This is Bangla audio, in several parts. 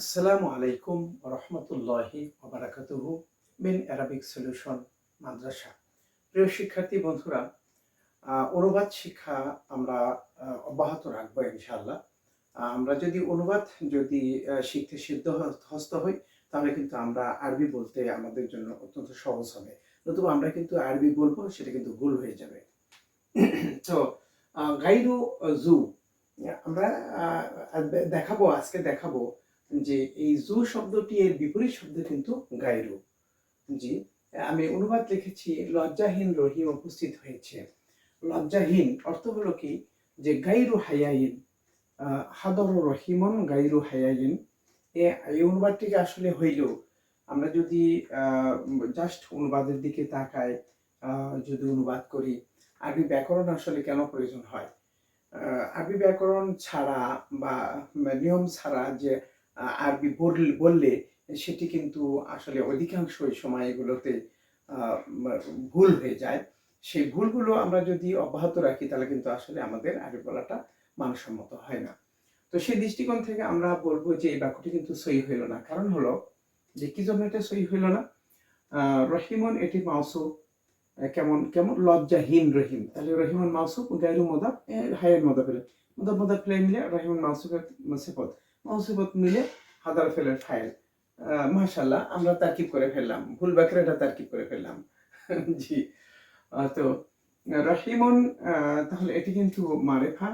আসসালামু আলাইকুম রহমতুল্লাহি ওবারাকাতুহু মিন অ্যারাবিক সলিউশন মাদ্রাসা। প্রিয় শিক্ষার্থী, বন্ধুরা অনুবাদ শিক্ষা আমরা অব্যাহত রাখব ইনশাআল্লাহ। আমরা যদি অনুবাদ যদি শিখতে সিদ্ধ হস্ত হই, তাহলে কিন্তু আমরা আরবি বলতে আমাদের জন্য অত্যন্ত সহজ হবে। নতুবা আমরা কিন্তু আরবি বলব, সেটা কিন্তু ভুল হয়ে যাবে। তো গাইরু জু আমরা দেখাবো, আজকে দেখাবো যে এই জু শব্দটি এর বিপরীত শব্দ কিন্তু গাইরু। জি, আমি অনুবাদ লিখেছি, লজ্জাহীন রহিম উপস্থিত হয়েছে। লজ্জাহীন অর্থ হলো কি? যে গাইরু হায়াইন হাদর রহিমন গাইরু হায়াইন। এই অনুবাদটিকে আসলে হইল আমরা যদি জাস্ট অনুবাদের দিকে তাকাই যদি অনুবাদ করি, আরবি ব্যাকরণ আসলে কেন প্রয়োজন হয়? আরবি ব্যাকরণ ছাড়া বা নিয়ম ছাড়া যে আরবি বল- বললে সেটি কিন্তু আসলে অধিকাংশ সময় এগুলোতে ভুল হয়ে যায়। সেই ভুলগুলো আমরা যদি অব্যাহত রাখি, তাহলে কিন্তু আসলে আমাদের আরবি বলাটা মানসম্মত হয় না। তো সেই দৃষ্টিকোণ থেকে আমরা বলব যে, এই বাক্যটি কিন্তু সই হইল না। কারণ হলো যে, কি জন্য এটা সই হইল না? রহিমন এটি মাউসু কেমন কেমন? লজ্জাহীন রহিম। তাহলে রহিমন মাউসুফ গাইরু মোদাব হায়ের মোদাব মোদাব মোদাব মিলে রহিমন মাউসুফের সেপদ মাউসুফত মিলে হাদার ফেলের ফাইল। মাশাল্লাহ আমরা তারকিব করে ফেললাম। ভুল বাক্যের এটা তারকিব করে ফেললাম। জি। তো, রাহিমন তাহলে এটি কিন্তু মারেফা।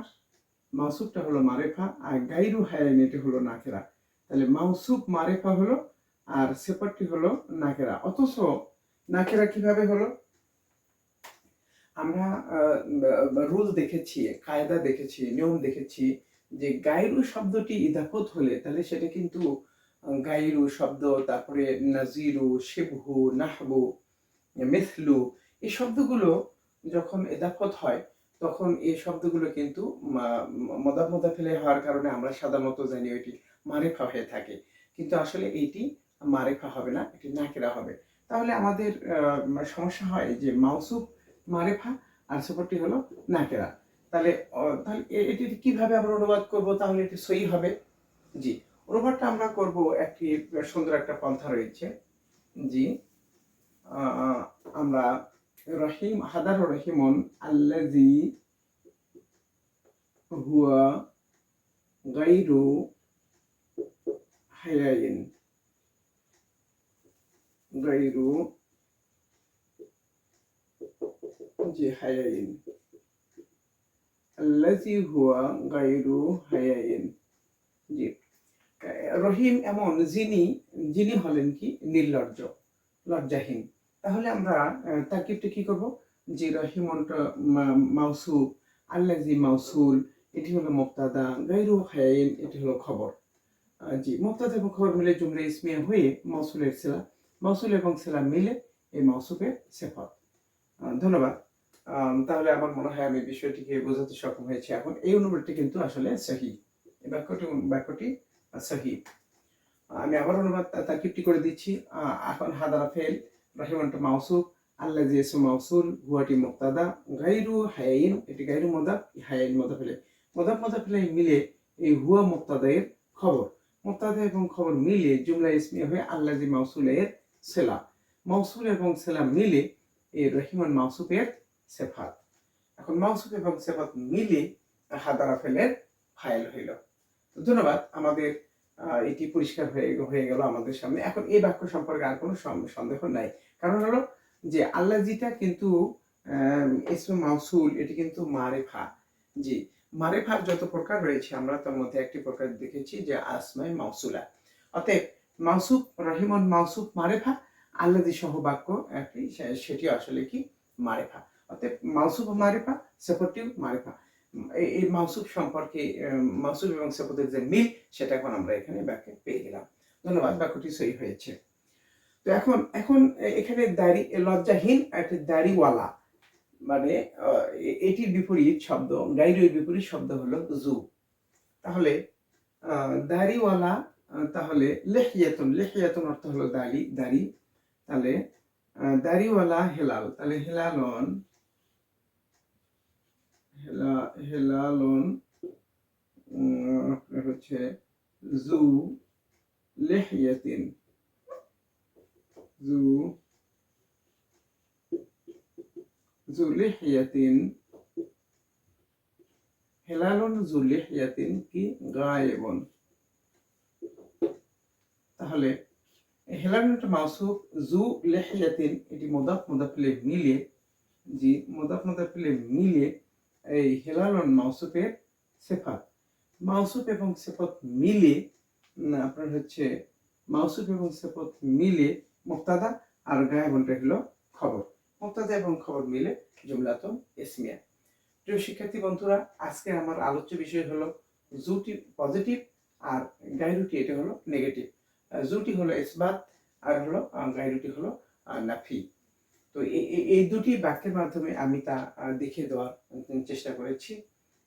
মাউসুফটা হলো মারেফা, আর গাইরু হায়াইন এটি হলো নাকেরা। তাহলে মাউসুফ মারেফা হলো, আর সেপারটি হলো নাকেরা। অথচ নাকেরা কীভাবে হলো? আমরা রুল দেখেছি, কায়দা দেখেছি, নিয়ম দেখেছি যে গাইরু শব্দটি ইদাফত হলে তাহলে সেটা কিন্তু গাইরু শব্দ, তারপরে নাজিরু, শিবহু, নাহবু, মিথলু, এই শব্দগুলো যখন এদাফত হয়, তখন এই শব্দগুলো কিন্তু মদা মদা ফেলে হওয়ার কারণে আমরা সাধারণত জানি ওইটি মারেফা হয়ে থাকে। কিন্তু আসলে এইটি মারেফা হবে না, এটি নাকেরা হবে। তাহলে আমাদের সমস্যা হয় যে মাউসুফ মারেফা আর সুপারটি হলো নাকেরা। তাহলে তাহলে এটি কীভাবে আমরা অনুবাদ করব? তাহলে এটি সই হবে। জি, অনুবাদটা আমরা করব একটি সুন্দর একটা পন্থা রয়েছে। জি আমরা রহিম, হাদার রহিমন আল্লাজি হুয়া গাইরু হায়াইন। গাইরু জি, হায়াইন। আল্লাজি হুয়া গাইরু হায়াইন জি রহিম এমন যিনি যিনি হলেন কি নির্লজ্জ লজ্জাহীন তাহলে আমরা আহ, তারকিবটা কি করব যে রহিমনটা মাউসুফ আল্লাজি মাউসুল এটি হলো মুক্তাদা গাইরু হায়াইন এটি হলো খবর জি মুক্তাদা এবং খবর মিলে জুমরে ইসমিয়া হয়ে মাউসুলের সেলা মাউসুল এবং সেলা মিলে এই মাউসুফের সেফত ধন্যবাদ তাহলে আমার মনে হয় আমি বিষয়টিকে বোঝাতে সক্ষম হয়েছি এখন। এই অনুবাদটি কিন্তু আসলে সহি। বাক্যটি বাক্যটি সহি। আমি আবার অনুবাদ তা- তারকিবটি করে দিচ্ছি। এখন হাদারা ফেল, রহিমনটা মাউসুফ আল্লাহ জিয়াসু মাউসুল, হুয়াটি মুক্তাদা গাইরু হায়াইন, এটি গাইরু মদাব হায়াইন মদা ফেলে মদাব মদা ফেলে মিলে এই হুয়া মুক্তাদায়ের খবর। মুক্তাদা এবং খবর মিলে জুমলা ইসমিয়া হয়ে আল্লাহ জি মাউসুলের সেলা মাউসুল এবং সেলা মিলে এই রহিমান মাউসুফের সেফাত। এখন মাউসুফ এবং সেফাত মিলে হাদারা ফেলের ফাইল হইল। তো ধন্যবাদ, আমাদের এটি পরিষ্কার হয়ে হয়ে গেল আমাদের সামনে। এখন এই বাক্য সম্পর্কে আর কোনো সন্দেহ নাই। কারণ হলো যে আল্লাহ জিটা কিন্তু ইসমে মাউসুল, এটি কিন্তু মারেফা। জি, মারেফার যত প্রকার রয়েছে, আমরা তার মধ্যে একটি প্রকার দেখেছি যে আসমাই মাউসুলা। অতএব মাউসুফ, রহিমন মাউসুফ মারেফা আল্লাদি সহ বাক্য একটি সেটি আসলে কি? মারেফা। অতএব মাউসুফ মারেফা সেপটিভ মারেফা। এই- মাউসুফ সম্পর্কে মাউসুফ এবং সেপতের যে মিল, সেটা এখন আমরা এখানে ব্যাখ্যা পেয়ে গেলাম। ধন্যবাদ, বাক্যটি সই হয়েছে। তো এখন এখন এখানে দাড়ি, লজ্জাহীন একটা দাড়িওয়ালা। মানে এটির বিপরীত শব্দ গাইরের বিপরীত শব্দ হলো জু। তাহলে দাড়িওয়ালা তাহলে লেহিয়াতুন লেহিয়াতুন অর্থ হলো দাড়ি দাড়ি। তাহলে দাড়িওয়ালা হেলাল। তাহলে হেলালন হেলা হেলালন উম, আপনার হচ্ছে জু লিহিয়াতিন। জু জু লিহিয়াতিন। হেলালুন জু লিহিয়াতিন কি? গায়েবন। তাহলে হেলালুন একটা মাউসুফ, জু লিহিয়াতিন, এটি মোদাফ মিলে, জি, মোদাফ মোদাফিলে মিলে এই হেলালন মাউসুফের সেফাত। মাউসুফ এবং সেফত মিলে আপনার হচ্ছে মাউসুফ এবং সেফত মিলে মুক্তাদা আর গায়েবনটা হলো খবর। মুক্তাদা এবং খবর মিলে জুমলাতন ইসমিয়া। প্রিয় শিক্ষার্থী বন্ধুরা আজকে আমার আলোচ্য বিষয় হলো জুটি পজিটিভ আর গাইরুটি এটা হলো নেগেটিভ। জুটি হলো ইসবাত আর হলো গাইরুটি হলো নাফি। তো এই দুটি বাক্যের মাধ্যমে আমি তা দেখিয়ে দেওয়ার চেষ্টা করেছি।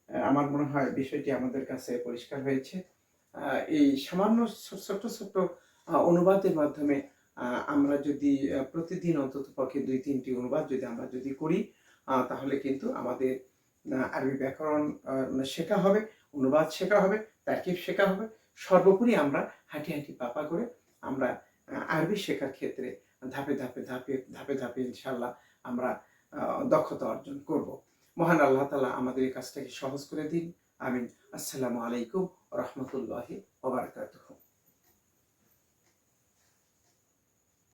আমার মনে হয় বিষয়টি আমাদের কাছে পরিষ্কার হয়েছে। এই সামান্য ছোট্ট ছোট্ট অনুবাদের মাধ্যমে আমরা যদি প্রতিদিন অন্তত পক্ষে দুই, তিনটি অনুবাদ যদি আমরা যদি করি তাহলে কিন্তু আমাদের আরবি ব্যাকরণ শেখা হবে, অনুবাদ শেখা হবে, তারকিব শেখা হবে। সর্বোপরি আমরা হাঁটি হাঁটি পাপা করে আমরা আরবি শেখার ক্ষেত্রে ধাপে ধাপে ধাপে ধাপে ধাপে ইনশাল্লাহ আমরা দক্ষতা অর্জন করব। মহান আল্লাহ তালা আমাদের এই কাজটাকে সহজ করে দিন। আমিন। আসসালামু আলাইকুম রহমতুল্লাহি ওবরাকাতুহু